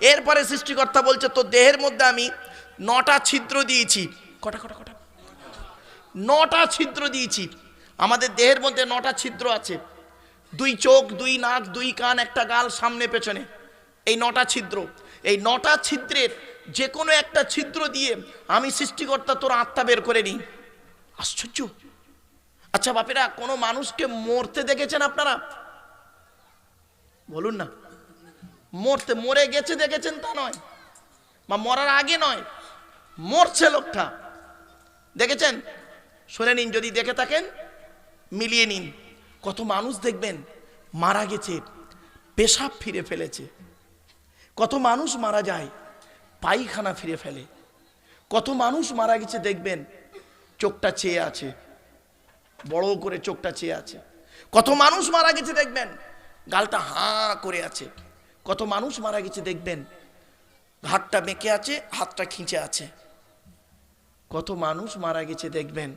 এরপরে সৃষ্টিকর্তা বলছে তো দেহের মধ্যে আমি নটা ছিদ্র দিয়েছি। কটা কটা কটা? নটা ছিদ্র দিয়েছি। আমাদের দেহের মধ্যে নটা ছিদ্র আছে। দুই চোখ, দুই নাক, দুই কান, একটা গাল, সামনে, পেছনে। এই নটা ছিদ্র। এই নটা ছিদ্রের যে কোনো একটা ছিদ্র দিয়ে আমি সৃষ্টিকর্তা তোর আত্মা বের করে নিই। আশ্চর্য। আচ্ছা বাপেরা, কোনো মানুষকে মরতে দেখেছেন আপনারা? বলুন না। মরতে মরে গেছে দেখেছেন তা নয়, বা মরার আগে নয়, মরছে লোকটা। দেখেছেন? শুনে নিন, যদি দেখে থাকেন, মিলিয়ে নিন। কত মানুষ দেখবেন মারা গেছে, পেশাব ফিরে ফেলেছে। কত মানুষ মারা যায়, পায়খানা ফিরে ফেলে। কত মানুষ মারা গেছে দেখবেন, চোখটা চেয়ে আছে, বড় করে চোখটা চেয়ে আছে। কত মানুষ মারা গেছে দেখবেন, গালটা হাঁ করে আছে। কত মানুষ মারা গেছে দেখবেন। হাতটা বেঁকে আছে, হাতটা খিঁচে আছে। কত মানুষ মারা গেছে দেখবেন।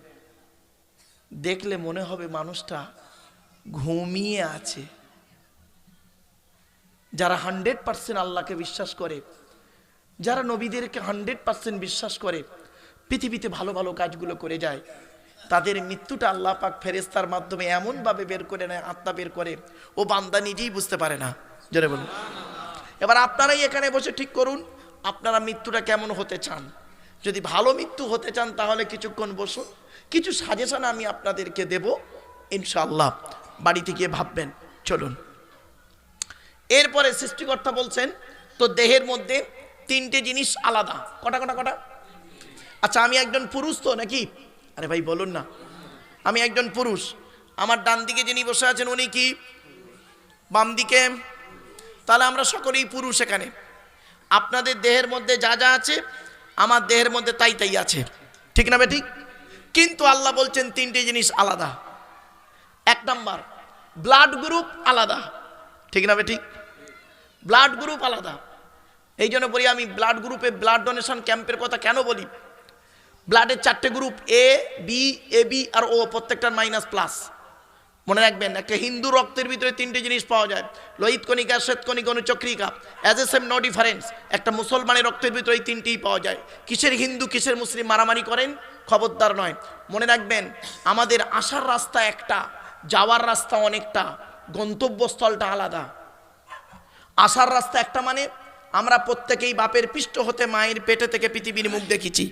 দেখলে মনে হবে মানুষটা ঘুমিয়ে আছে। যারা হান্ড্রেড পার্সেন্ট আল্লাহকে বিশ্বাস করে, যারা নবীদেরকে হান্ড্রেড পার্সেন্ট বিশ্বাস করে, পৃথিবীতে ভালো ভালো কাজগুলো করে যায়, তাদের মৃত্যুটা আল্লাহ পাক ফেরেস্তার মাধ্যমে এমনভাবে বের করে নেয়, আত্মা বের করে। ও বান্দা নিজেই বুঝতে পারে না। জোরে বলুন। এবার আপনারাই এখানে বসে ঠিক করুন, আপনারা মৃত্যুটা কেমন হতে চান? যদি ভালো মৃত্যু হতে চান, তাহলে কিছুক্ষণ বসুন। কিছু সাজেশন আমি আপনাদেরকে দেব ইনশাল্লাহ বাড়িতে গিয়ে ভাববেন, চলুন। এরপরে সৃষ্টিকর্তা বলছেন তো দেহের মধ্যে তিনটে জিনিস আলাদা। কটা কটা কটা? আচ্ছা আমি একজন পুরুষ তো নাকি? আরে ভাই, বলুন না। আমি একজন পুরুষ। আমার ডান দিকে যিনি বসে আছেন, উনি কি? বাম দিকে তাহলে আমরা সকলেই পুরুষ এখানে। আপনাদের দেহের মধ্যে যা যা আছে, আমার দেহের মধ্যে তাই তাই আছে। ঠিক না ঠিক কিন্তু আল্লাহ বলছেন তিনটি জিনিস আলাদা। এক নাম্বার ব্লাড গ্রুপ আলাদা। ঠিক না ঠিক ব্লাড গ্রুপ আলাদা। এই জন্য বলি আমি ব্লাড গ্রুপে ব্লাড ডোনেশন ক্যাম্পের কথা কেন বলি? ব্লাডের চারটে group A B A B R O প্রত্যেকটার মাইনাস প্লাস মনে রাখবেন, একটা হিন্দু রক্তের ভিতরে তিনটে জিনিস পাওয়া যায়। লোহিত কণিকা, শ্বেত কণিকা, অনুচক্রিকা। As a same no difference একটা মুসলমানের রক্তের ভিতরে এই তিনটেই পাওয়া যায়। কিসের হিন্দু, কিসের মুসলিম মারামারি করেন? খবরদার নয়। মনে রাখবেন, আমাদের আসার রাস্তা একটা, যাওয়ার রাস্তা অনেকটা, গন্তব্যস্থলটা আলাদা। আসার রাস্তা একটা মানে আমরা প্রত্যেকেই বাপের পৃষ্ঠ হতে মায়ের পেটে থেকে পৃথিবীর মুখ দেখেছি।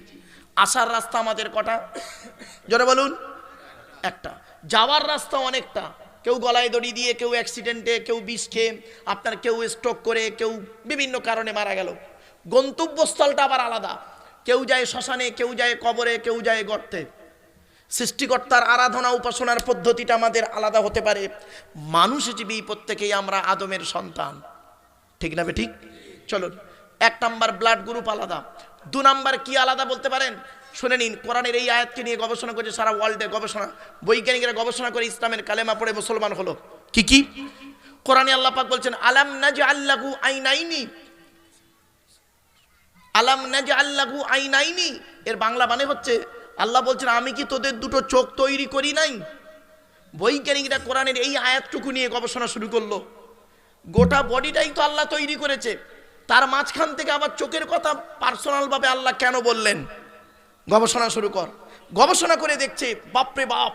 আসার রাস্তা আমাদের কটা? জোরে বলুন। একটা। যাওয়ার রাস্তা অনেকটা। কেউ গলায় দড়ি দিয়ে, কেউ অ্যাক্সিডেন্টে কেউ বিষ খেয়ে, আপনার কেউ স্ট্রোক করে, কেউ বিভিন্ন কারণে মারা গেল। গন্তব্যস্থলটা আবার আলাদা। কেউ যায় শ্মশানে, কেউ যায় কবরে, কেউ যায় গর্তে। সৃষ্টিকর্তার আরাধনা উপাসনার পদ্ধতিটা আমাদের আলাদা হতে পারে। মানুষ হিসেবে প্রত্যেকেই আমরা আদমের সন্তান। ঠিক না ঠিক? চলুন, এক নাম্বার ব্লাড গ্রুপ আলাদা। দু নাম্বার কি আলাদা বলতে পারেন? শুনে নিন, কোরআনের এই আয়াতকে নিয়ে গবেষণা করেছে সারা ওয়ার্ল্ডে গবেষণা। বৈজ্ঞানিকরা গবেষণা করে ইসলামের কালেমা পড়ে মুসলমান হলো। কি কি? কোরআনে আল্লাহ পাক বলছেন, আলাম নাজ আল্লাহু আইনাইনি? আলাম নাজ আল্লাহু আইনাইনি? এর বাংলা মানে হচ্ছে, আল্লাহ বলছেন, আমি কি তোদের দুটো চোখ তৈরি করি নাই? বৈজ্ঞানিকরা কোরআনের এই আয়াতটুকু নিয়ে গবেষণা শুরু করল। গোটা বডিটাই তো আল্লাহ তৈরি করেছে। তার মাঝখান থেকে আবার চোখের কথা পার্সোনালভাবে আল্লাহ কেন বললেন? গবেষণা শুরু কর। গবেষণা করে দেখছে, বাপরে বাপ,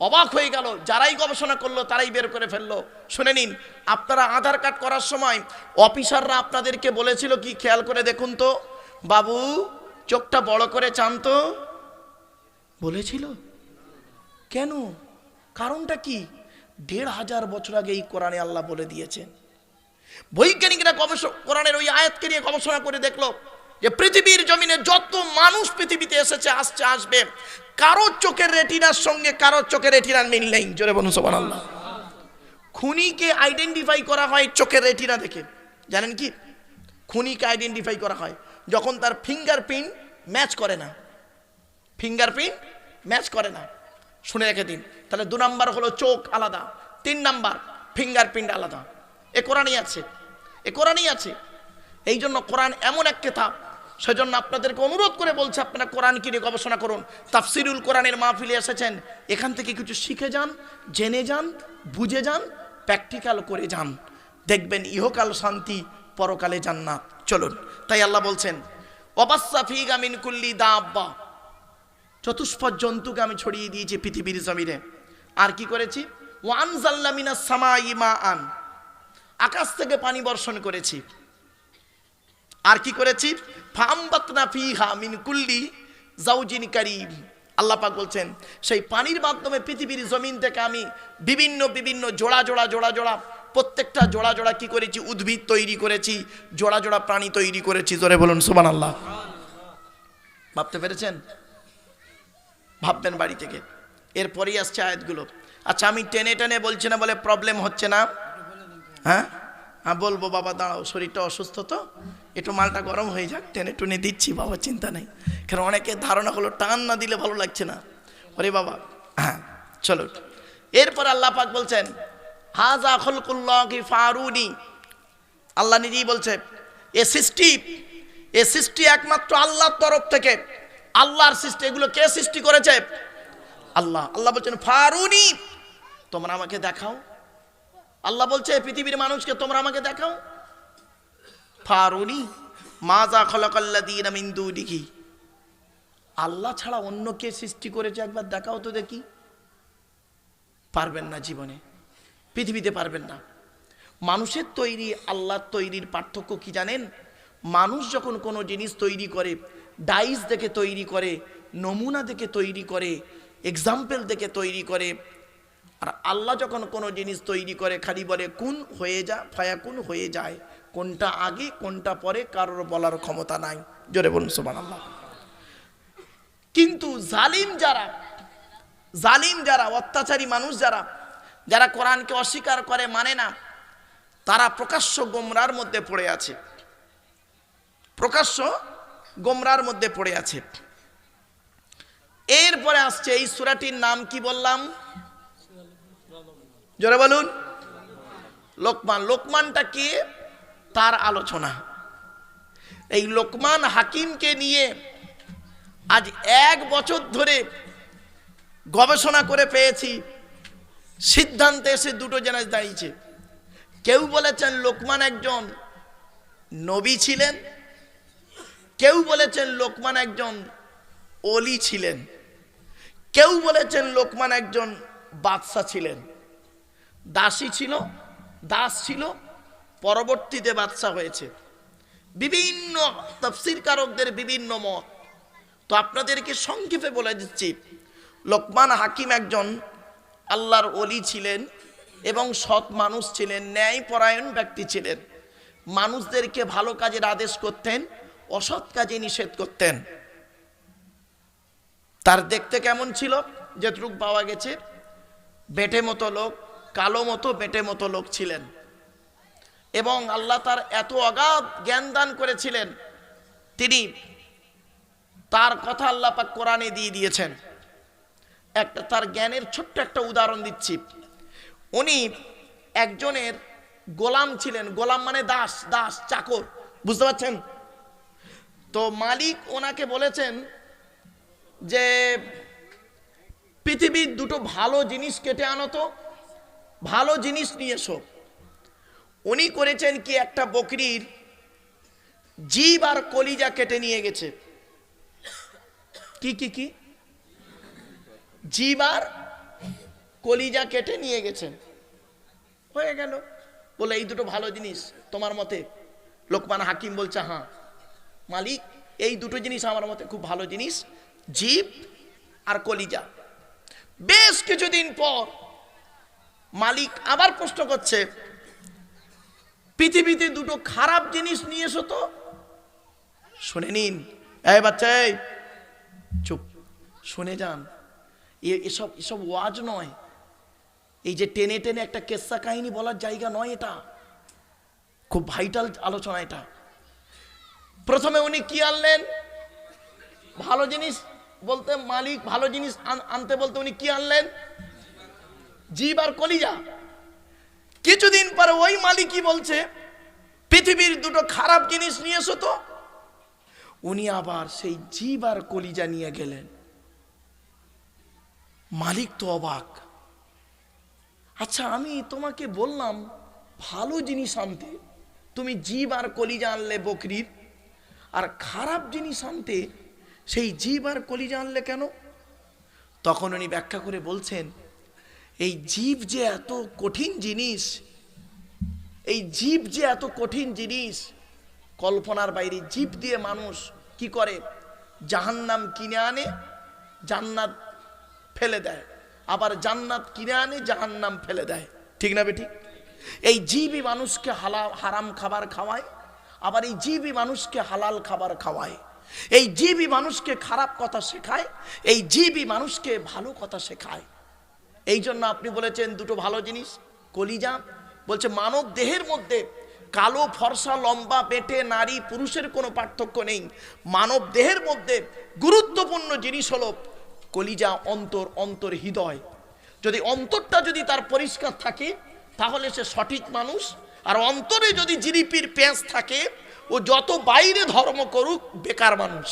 অবাক হয়ে গেল। যারাই গবেষণা করল, তারাই বের করে ফেলল। শুনে নিন, আপনারা আধার কার্ড করার সময় অফিসাররা আপনাদেরকে বলেছিল কি, খেয়াল করে দেখুন তো। বাবু, চোখটা বড় করে চান তো। বলেছিল? কেন? কারণটা কি? দেড় হাজার বছর আগে এই কোরআনে আল্লাহ বলে দিয়েছেন। বৈজ্ঞানিকরা গবেষণা, কোরআনের ওই আয়াতকে নিয়ে গবেষণা করে দেখল। যে পৃথিবীর জমিনে যত মানুষ পৃথিবীতে এসেছে, আসছে, আসবে, কারও চোখের রেটিনার সঙ্গে কারও চোখের রেটিনার মিল নেই। জোরে বলুন সোমান আল্লাহ খুনিকে আইডেন্টিফাই করা হয় চোখের রেটিনা দেখে। জানেন কি? খুনিকে আইডেন্টিফাই করা হয় যখন তার ফিঙ্গারপ্রিন্ট ম্যাচ করে না। ফিঙ্গারপ্রিন্ট ম্যাচ করে না। শুনে রেখে দিন। তাহলে দু নাম্বার হলো চোখ আলাদা, তিন নাম্বার ফিঙ্গারপ্রিন্ট আলাদা। এ কোরআনই আছে। এ কোরআনই আছে। এই জন্য কোরআন এমন এক কেতাব সেজন্য আপনাদেরকে অনুরোধ করে বলছে, আপনারা কোরআন কিনে গবেষণা করুন? তাফসিরুল কোরআনের মাহফিলে এসেছেন। এখান থেকে কিছু শিখে যান, জেনে যান, বুঝে যান প্র্যাকটিক্যাল করে যান। দেখবেন ইহকাল শান্তি, পরকালে জান্নাত। চলুন, তাই আল্লাহ বলছেন অবাসা ফিগা মিন কুল্লি দা আব্বা চতুষ্পদ জন্তুকে আমি ছড়িয়ে দিয়েছি পৃথিবীর জমিনে। আর কি করেছি? ওয়ান জাল্লামিনা সামা ইমা আন আকাশ থেকে পানি বর্ষণ করেছি। আর কি করেছি? ফামবাতনা ফিহা মিন কুল্লি জাউজিন কারিম। আল্লাহ পাক বলছেন, সেই পানির মাধ্যমে পৃথিবীর জমিন থেকে আমি বিভিন্ন বিভিন্ন জোড়া জোড়া জোড়া জোড়া, প্রত্যেকটা জোড়া জোড়া কি করেছি? উদ্ভিদ তৈরি করেছি, জোড়া জোড়া প্রাণী তৈরি করেছি। জোরে বলুন সুবান আল্লাহ ভাবতে পেরেছেন? ভাববেন বাড়ি থেকে। এরপরেই আসছে আয়াতগুলো। আচ্ছা আমি টেনে টেনে বলছি না বলে প্রবলেম হচ্ছে না? হ্যাঁ? হ্যাঁ বলব, বাবা, দাঁড়াও, শরীরটা অসুস্থ তো? একটু মালটা গরম হয়ে যাক, টেনে টুনে দিচ্ছি, বাবা, চিন্তা নেই। কারণ অনেকে ধারণা হলো টান না দিলে ভালো লাগছে না। ওরে বাবা হ্যাঁ চলো। এরপর আল্লাহ পাক বলছেন, হাজা খলকুল্লাহ ফারুনি। আল্লাহ নিজেই বলছে, এ সৃষ্টি এ সৃষ্টি একমাত্র আল্লাহর তরফ থেকে। আল্লাহর সৃষ্টি, এগুলো কে সৃষ্টি করেছে? আল্লাহ আল্লাহ বলছেন, ফারুনি, তোমরা আমাকে দেখাও। আল্লাহ বলছে পৃথিবীর মানুষকে তোমরা আমাকে দেখাও। ফারুনি মাজা খলকাল্লাদিন মিন্দু দেখি আল্লাহ ছাড়া অন্য কে সৃষ্টি করেছে একবার দেখাও তো দেখি। পারবেন না জীবনে, পৃথিবীতে পারবেন না। মানুষের তৈরি, আল্লাহর তৈরির পার্থক্য কি জানেন? মানুষ যখন কোনো জিনিস তৈরি করে, ডাইস দেখে তৈরি করে, নমুনা দেখে তৈরি করে এক্সাম্পল দেখে তৈরি করে, আর আল্লাহ যখন কোনো জিনিস তৈরি করে, খালি বলে, কোন হয়ে যা ফায়া কোন হয়ে যায়। কোনটা আগে, কোনটা পরে, কারোর বলার ক্ষমতা নাই। জোরে বলুন সোমান আল্লাহ কিন্তু জালিম যারা জালিম যারা, অত্যাচারী মানুষ যারা যারা কোরআনকে অস্বীকার করে মানে না, তারা প্রকাশ্য গোমরার মধ্যে পড়ে আছে। প্রকাশ্য গোমরার মধ্যে পড়ে আছে। এরপরে আসছে এই সুরাটির নাম কি বললাম? জোরে বলুন। লোকমান, লোকমানটা কে? তার আলোচনা। এই লোকমান হাকিমকে নিয়ে আজ এক বছর ধরে গবেষণা করে পেয়েছি, সিদ্ধান্তে এসে দুটো জিনিস দাঁড়িয়েছে। কেউ বলেছেন লোকমান একজন নবী ছিলেন, কেউ বলেছেন লোকমান একজন অলি ছিলেন, কেউ বলেছেন লোকমান একজন বাদশা ছিলেন। দাসী ছিল, দাস ছিল পরবর্তীতে বাদশা হয়েছে। বিভিন্ন তফসির কারকদের বিভিন্ন মত। তো আপনাদেরকে সংক্ষেপে বলে দিচ্ছি, লোকমান হাকিম একজন আল্লাহর অলি ছিলেন এবং সৎ মানুষ ছিলেন, ন্যায়পরায়ণ ব্যক্তি ছিলেন। মানুষদেরকে ভালো কাজের আদেশ করতেন, অসৎ কাজে নিষেধ করতেন। তার দেখতে কেমন ছিল? যেটুক পাওয়া গেছে, বেটে মতো লোক, কালো মতো বেটে মতো লোক ছিলেন। এবং আল্লাহ তার এত অগাধ জ্ঞান দান করেছিলেন, তিনি তার কথা আল্লাহ পাক কোরআনে দিয়ে দিয়েছেন। একটা তার জ্ঞানের ছোট্ট একটা উদাহরণ দিচ্ছি। উনি একজনের গোলাম ছিলেন, গোলাম মানে দাস দাস, চাকর, বুঝতে পারছেন? তো মালিক ওনাকে বলেছেন যে, পৃথিবীর দুটো ভালো জিনিস কেটে আনো তো, ভালো জিনিস নিয়ে এসো। উনি করেছেন কি একটা বকরির জীব আর কলিজা কেটে নিয়ে গেছে। কি কি কি? জীব আর কলিজা কেটে নিয়ে গেছেন হয়ে গেল। বলে, এই দুটো ভালো জিনিস তোমার মতে? লোকমান হাকিম বলছে হ্যাঁ মালিক, এই দুটো জিনিস আমার মতে খুব ভালো জিনিস, জীব আর কলিজা। বেশ কিছুদিন পর মালিক আবার প্রশ্ন করছে পৃথিবীতে দুটো খারাপ জিনিস নিয়ে এসো তো। শুনে নিন। এই বাচ্চা, এই, চুপ। শুনে যান। এসব এসব ওয়াজ নয়। এই যে টেনে টেনে একটা কেসা কাহিনী বলার জায়গা নয় এটা। খুব ভাইটাল আলোচনা এটা। প্রথমে উনি কি আনলেন? ভালো জিনিস বলতে মালিক, ভালো জিনিস আন- আনতে বলতে উনি কি আনলেন? জীব আর কলিজা। কিছুদিন পরে ওই মালিকই বলছে, পৃথিবীর দুটো খারাপ জিনিস নিয়ে এসো তো। উনি আবার সেই জীব আর কলিজা নিয়ে গেলেন। মালিক তো অবাক। আচ্ছা আমি তোমাকে বললাম, ভালো জিনিস আনতে, তুমি জীব আর কলিজা আনলে বকরির, আর খারাপ জিনিস আনতে, সেই জীব আর কলিজা আনলে কেন? তখন উনি ব্যাখ্যা করে বলছেন এই জীব যে এত কঠিন জিনিস, এই জীব যে এত কঠিন জিনিস, কল্পনার বাইরে জীব দিয়ে মানুষ কি করে? জাহান্নাম কিনে আনে, জান্নাত ফেলে দেয়। আবার জান্নাত কিনে আনে, জাহান্নাম ফেলে দেয়। ঠিক না বেটি? এই জীবই মানুষকে হালা হারাম খাবার খাওয়ায়, আবার এই জীবই মানুষকে হালাল খাবার খাওয়ায়। এই জীবই মানুষকে খারাপ কথা শেখায়, এই জীবই মানুষকে ভালো কথা শেখায়। এই জন্য আপনি বলেছেন দুটো ভালো জিনিস, কলিজা। বলছে, মানব দেহের মধ্যে কালো, ফর্সা, লম্বা, পেটে, নারী, পুরুষের কোনো পার্থক্য নেই। মানব দেহের মধ্যে গুরুত্বপূর্ণ জিনিস হলো কলিজা, অন্তর অন্তর হৃদয়। যদি অন্তরটা যদি তার পরিষ্কার থাকে, তাহলে সে সঠিক মানুষ। আর অন্তরে যদি জিরিপির পেঁচ থাকে, ও যত বাইরে ধর্ম করুক, বেকার মানুষ।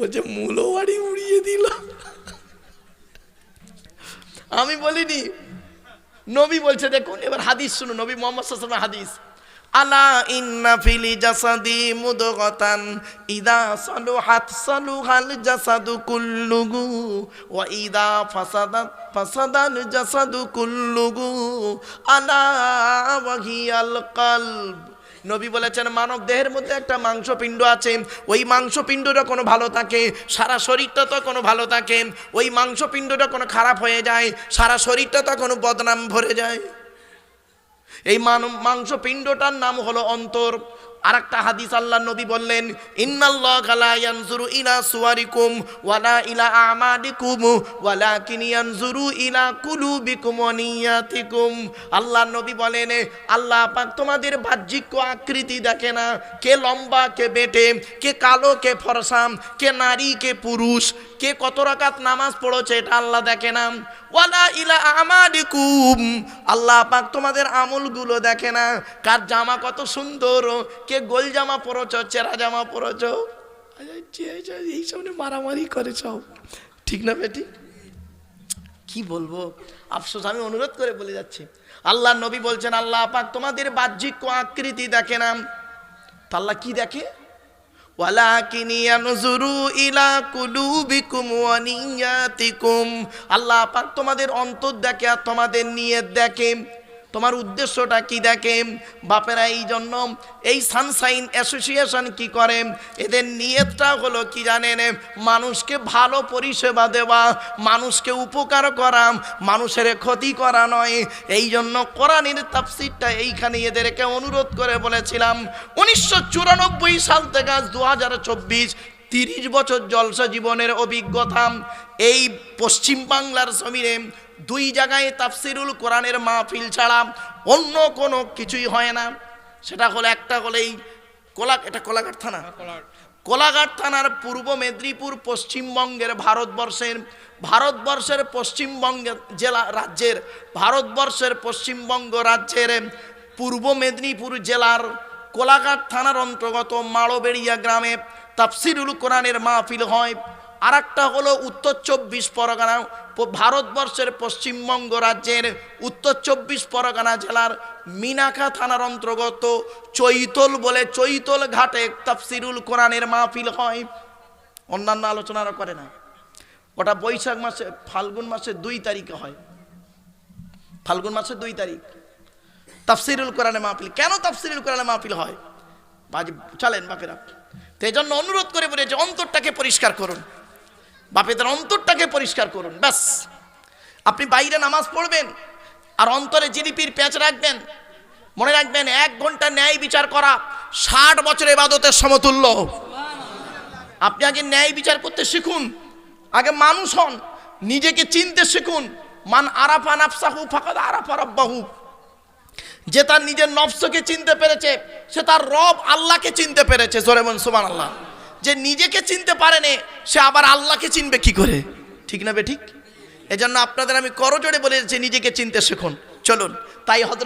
বলছে, মূলো বাড়ি উড়িয়ে দিল। আমি বলিনি, নবী বলছে, দেখুন, এবার হাদিস শুনুন, নবী মোহাম্মদ সাল্লাল্লাহু হাদিস। আলা ইন্না ফিলি জাসাদি মুদগাতান, ইদা সালুহাত সালুহাল জাসাদু কুল্লুহু ওয়া ইদা ফাসাদাত ফাসাদাল জাসাদু কুল্লুহু আলা ওয়াহিয়াল কলব নবী বলেছেন, মানব দেহের মধ্যে একটা মাংসপিণ্ড আছে, ওই মাংসপিণ্ডটা কোনো ভালো থাকে, সারা শরীরটা তো কোনো ভালো থাকে, ওই মাংসপিণ্ডটা কোনো খারাপ হয়ে যায়, সারা শরীরটা তো কোনো বদনাম ভরে যায়। এই মাংসপিণ্ডটার নাম হলো অন্তর আর একটা হাদিস আল্লাহ নবী বললেন ইয়ানজুরু ইলা সুয়ারিকুম ওয়ালা ইলা আমালিকুম ওয়ালাকিন ইয়ানজুরু ইলা কুলুবিকুম ওয়া নিয়াতিকুম। আল্লাহ নবী বলেন, আল্লাহ পাক তোমাদের বাহ্যিক আকৃতি দেখে না, কে লম্বা, কে বেটে, কে কালো, কে ফরসাম কে নারী, কে পুরুষ, কে কত রাকাত নামাজ পড়েছে এটা আল্লাহ দেখে না। ওয়ালা ইলা আমালিকুম। আল্লাহ পাক তোমাদের আমলগুলো দেখে না। কার জামা কত সুন্দর। কে গোল জামা পরেছ, চেরা জামা পরেছ? এই সামনে মারামারি করে সব। ঠিক না বেটি? কি বলব? আফসোস, আমি অনুরোধ করে বলে যাচ্ছি। আল্লাহ নবী বলছেন, আল্লাহ পাক তোমাদের বাহ্যিক আকৃতি দেখে না। আল্লাহ কি দেখে? আল্লাহ তোমাদের অন্তর দেখে আর তোমাদের নিয়ে দেখে। তোমার উদ্দেশ্যটা কি দেখে? বাপেরা এই জন্য এই সানসাইন অ্যাসোসিয়েশন কি করে? এদের নিয়তটা হলো কি জানেন? মানুষকে ভালো পরিষেবা দেওয়া, মানুষকে উপকার করা, মানুষের ক্ষতি করা নয়। এই জন্য কোরআনের তাফসিরটা এইখানে এদেরকে অনুরোধ করে বলেছিলাম, উনিশশো চুরানব্বই সাল থেকে আজ দু হাজার চব্বিশ, তিরিশ বছর জলসা জীবনের অভিজ্ঞতা। এই পশ্চিম বাংলার জমিনে দুই জায়গায় তাফসিরুল কোরআনের মাহফিল ছাড়া অন্য কোনো কিছুই হয় না। সেটা হলো একটা হলো এই কোলা এটা কোলাঘাট থানা। কোলাঘাট থানার পূর্ব মেদিনীপুর পশ্চিমবঙ্গের ভারতবর্ষের ভারতবর্ষের পশ্চিমবঙ্গের জেলা রাজ্যের ভারতবর্ষের পশ্চিমবঙ্গ রাজ্যের পূর্ব মেদিনীপুর জেলার কোলাঘাট থানার অন্তর্গত মাড়োবেড়িয়া গ্রামে তাফসিরুল কোরআনের মাহফিল হয়। আর একটা হলো উত্তর চব্বিশ পরগনা, ভারতবর্ষের পশ্চিমবঙ্গ রাজ্যের উত্তর চব্বিশ পরগনা জেলার মিনাখা থানার অন্তর্গত চৈতল বলে চৈতল ঘাটে তাফসিরুল কোরআনের মাহফিল হয়। অন্যান্য আলোচনারা করে না। ওটা বৈশাখ মাসে, ফাল্গুন মাসে দুই তারিখে হয়। ফাল্গুন মাসে দুই তারিখ। তাফসিরুল কোরআনে মাহফিল। কেন তাফসিরুল কোরআনে মাহফিল হয়? বাজি চলেন বাপেরা। তো এই জন্য অনুরোধ করে বলেছে অন্তরটাকে পরিষ্কার করুন। বাপেদের অন্তরটাকে পরিষ্কার করুন, ব্যাস। আপনি বাইরে নামাজ পড়বেন আর অন্তরে জিলিপির প্যাঁচ রাখবেন। মনে রাখবেন, এক ঘণ্টা ন্যায় বিচার করা ষাট বছরের এবাদতের সমতুল্য। আপনি আগে ন্যায় বিচার করতে শিখুন, আগে মানুষ হন, নিজেকে চিনতে শিখুন। মান আরাফা নাফসাহু ফাকাদ আরাফা রব্বাহু। যে তার নিজের নফসকে চিনতে পেরেছে, সে তার রব আল্লাহকে চিনতে পেরেছে। বলুন সুবহান আল্লাহ যে নিজেকে চিনতে পারেনি সে আবার আল্লাহকে চিনবে কি করে? ঠিক না বে ঠিক? এজন্য আপনাদের আমি করজোড়ে বলে যে নিজেকে চিনতে শেখুন। চলুন, তাই হজরত